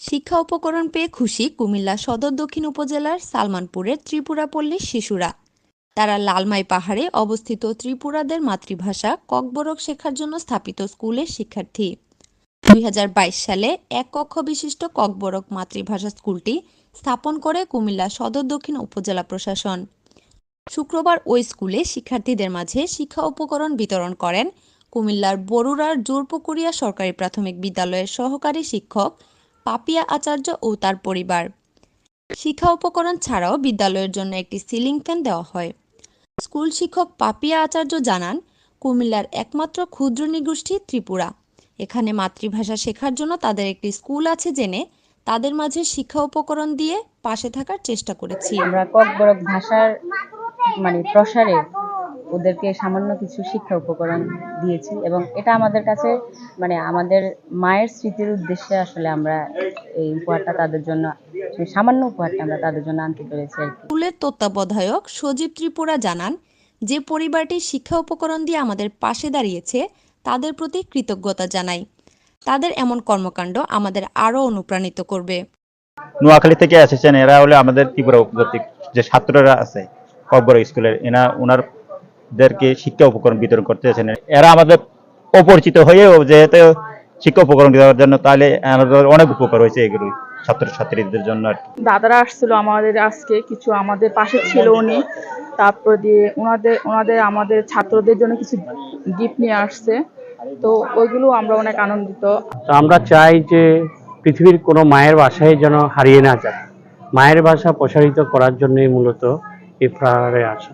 শিক্ষা উপকরণ পেয়ে খুশি কুমিল্লা সদর দক্ষিণ উপজেলার সালমানপুরের ত্রিপুরা পল্লীর শিশুরা। তারা লালমাই পাহাড়ে অবস্থিত ত্রিপুরাদের মাতৃভাষা ককবরক শেখার জন্য স্থাপিত স্কুলের শিক্ষার্থী। দুই হাজার বাইশ সালে এক কক্ষ বিশিষ্ট ককবরক মাতৃভাষা স্কুলটি স্থাপন করে কুমিল্লা সদর দক্ষিণ উপজেলা প্রশাসন। শুক্রবার ওই স্কুলে শিক্ষার্থীদের মাঝে শিক্ষা উপকরণ বিতরণ করেন কুমিল্লার বরুড়ার জোরপুকুরিয়া সরকারি প্রাথমিক বিদ্যালয়ের সহকারী শিক্ষক পাপিয়া আচার্য ও তার পরিবার। শিক্ষা উপকরণ ছাড়াও বিদ্যালয়ের জন্য একটি সিলিং ফ্যান দেওয়া হয়। স্কুল শিক্ষক পাপিয়া আচার্য জানান, কুমিল্লার একমাত্র ক্ষুদ্র নিগোষ্ঠী ত্রিপুরা। এখানে মাতৃভাষা শেখার জন্য তাদের একটি স্কুল আছে জেনে তাদের মাঝে শিক্ষা উপকরণ দিয়ে পাশে থাকার চেষ্টা করেছি। আমরা ককবরক ভাষার মানে প্রসারে ওদেরকে সামান্য কিছু শিক্ষা উপকরণ দিয়েছি এবং এটা আমাদের কাছে মানে আমাদের মায়ের স্মৃতির উদ্দেশ্যে আসলে আমরা এই উপহারটা তাদের জন্য সামান্য উপহারটা আমরা তাদের জন্য আনতে পেরেছি আর কি। স্কুলের তত্ত্বাবধায়ক সজীব ত্রিপুরা জানান যে পরিবারটি শিক্ষা উপকরণ দিয়ে আমাদের পাশে দাঁড়িয়েছে তাদের প্রতি কৃতজ্ঞতা জানাই। তাদের এমন কর্মকাণ্ড আমাদের আরও অনুপ্রাণিত করবে। নোয়াখালী থেকে এসেছেন এরা হলে আমাদের ত্রিপুরা উপজাতি যে ছাত্ররা আছে ককবর স্কুলের এনা ওনারদেরকে শিক্ষা উপকরণ বিতরণ করতে এসেছেন এরা আমাদের অপরিচিত হয়েও যেহেতু শিক্ষা উপকরণ দেওয়ার জন্য তাহলে আমাদের অনেক উপকার হয়েছে এগুলো ছাত্রছাত্রীদের জন্য আর দাদারা আসছিল আমাদের আজকে কিছু আমাদের পাশে ছিল উনি। তারপর দিয়ে ওনাদের ওনাদের আমাদের ছাত্রদের জন্য কিছু গিফট নিয়ে আসছে। তো ওইগুলো আমরা অনেক আনন্দিত। তো আমরা চাই যে পৃথিবীর কোনো মায়ের ভাষাই যেন হারিয়ে না যায়। মায়ের ভাষা প্রসারিত করার জন্যই মূলত এই ফ্লাওয়ারে আসা।